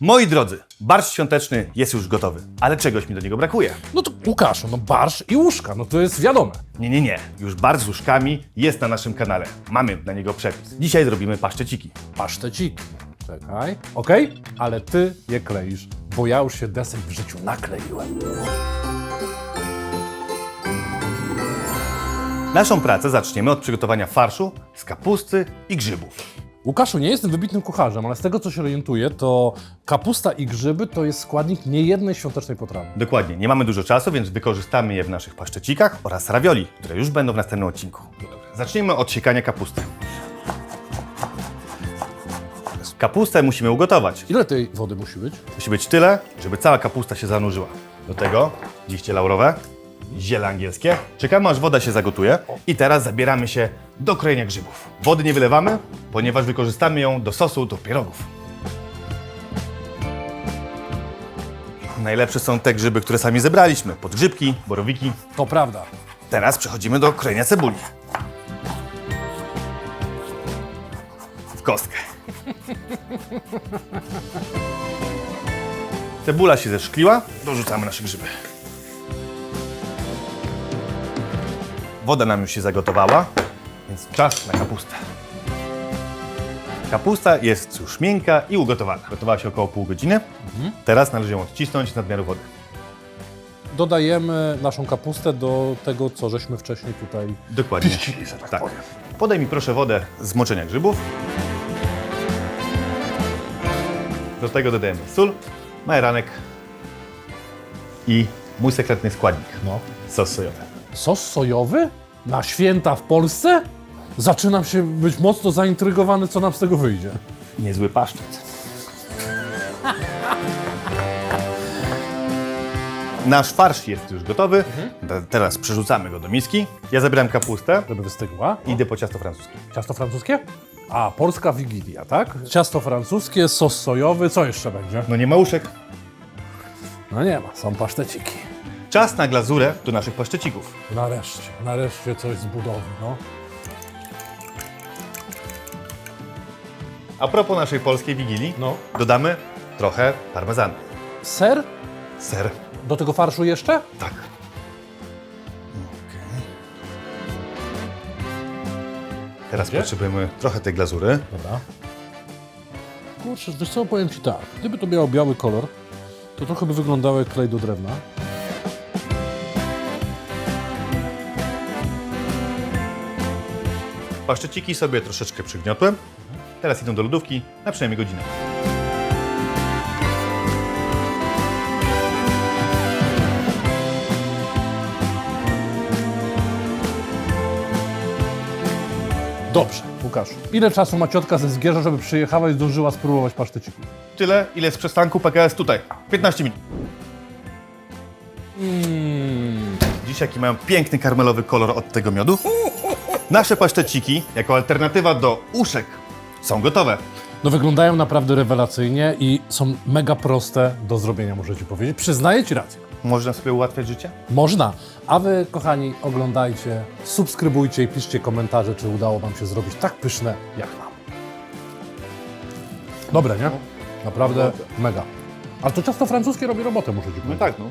Moi drodzy, barszcz świąteczny jest już gotowy, ale czegoś mi do niego brakuje. No to Łukaszu, no barsz i łóżka, no to jest wiadome. Nie, nie, nie. Już barszcz z łóżkami jest na naszym kanale. Mamy na niego przepis. Dzisiaj zrobimy paszczeciki. Paszteciki. Czekaj. Okej? Ale ty je kleisz, bo ja już się desek w życiu nakleiłem. Naszą pracę zaczniemy od przygotowania farszu z kapusty i grzybów. Łukaszu, nie jestem wybitnym kucharzem, ale z tego co się orientuję, to kapusta i grzyby to jest składnik niejednej świątecznej potrawy. Dokładnie, nie mamy dużo czasu, więc wykorzystamy je w naszych paszczecikach oraz ravioli, które już będą w następnym odcinku. Zacznijmy od siekania kapusty. Kapustę musimy ugotować. Ile tej wody musi być? Musi być tyle, żeby cała kapusta się zanurzyła. Do tego liście laurowe, ziele angielskie. Czekamy aż woda się zagotuje i teraz zabieramy się do krojenia grzybów. Wody nie wylewamy, ponieważ wykorzystamy ją do sosu do pierogów. Najlepsze są te grzyby, które sami zebraliśmy. Podgrzybki, borowiki. To prawda. Teraz przechodzimy do krojenia cebuli. W kostkę. Cebula się zeszkliła, dorzucamy nasze grzyby. Woda nam już się zagotowała, więc czas na kapustę. Kapusta jest już miękka i ugotowana. Gotowała się około pół godziny. Teraz należy ją odcisnąć z nadmiaru wody. Dodajemy naszą kapustę do tego, co żeśmy wcześniej tutaj Dokładnie. piścili, że tak, Tak. powiem. Podaj mi proszę wodę z moczenia grzybów. Do tego dodajemy sól, majeranek i mój sekretny składnik, No. sos sojowy. Sos sojowy? Na święta w Polsce? Zaczynam się być mocno zaintrygowany, co nam z tego wyjdzie. Niezły paszczet. Nasz farsz jest już gotowy. Te- Teraz przerzucamy go do miski. Ja zabieram kapustę Żeby wystygła. idę po ciasto francuskie. Ciasto francuskie? A, polska wigilia, tak? Ciasto francuskie, sos sojowy, co jeszcze będzie? No nie ma uszek. No nie ma, są paszteciki. Czas na glazurę do naszych paszczecików. Nareszcie, nareszcie coś z budowy, no. A propos naszej polskiej wigilii, No. dodamy trochę parmezanu. Ser? Ser. Do tego farszu jeszcze? Tak. Teraz potrzebujemy trochę tej glazury. Dobra. Kurczę, wiesz co, powiem Ci tak, gdyby to miało biały kolor, to trochę by wyglądało jak klej do drewna. Paszczeciki sobie troszeczkę przygniotłem. Teraz idą do lodówki na przynajmniej godzinę. Dobrze, Łukasz. Ile czasu ma ciotka ze Zgierza, żeby przyjechała i zdążyła spróbować paszteciku? Tyle, ile z przystanku PKS tutaj. 15 minut. Dziś jaki mają piękny karmelowy kolor od tego miodu. Nasze paszteciki, jako alternatywa do uszek, są gotowe. No wyglądają naprawdę rewelacyjnie i są mega proste do zrobienia, muszę Ci powiedzieć. Przyznaję Ci rację. Można sobie ułatwiać życie? Można. A Wy, kochani, oglądajcie, subskrybujcie i piszcie komentarze, czy udało Wam się zrobić tak pyszne jak nam. Dobre, nie? Naprawdę mega. Ale to ciasto francuskie robi robotę, muszę Ci powiedzieć. tak, no.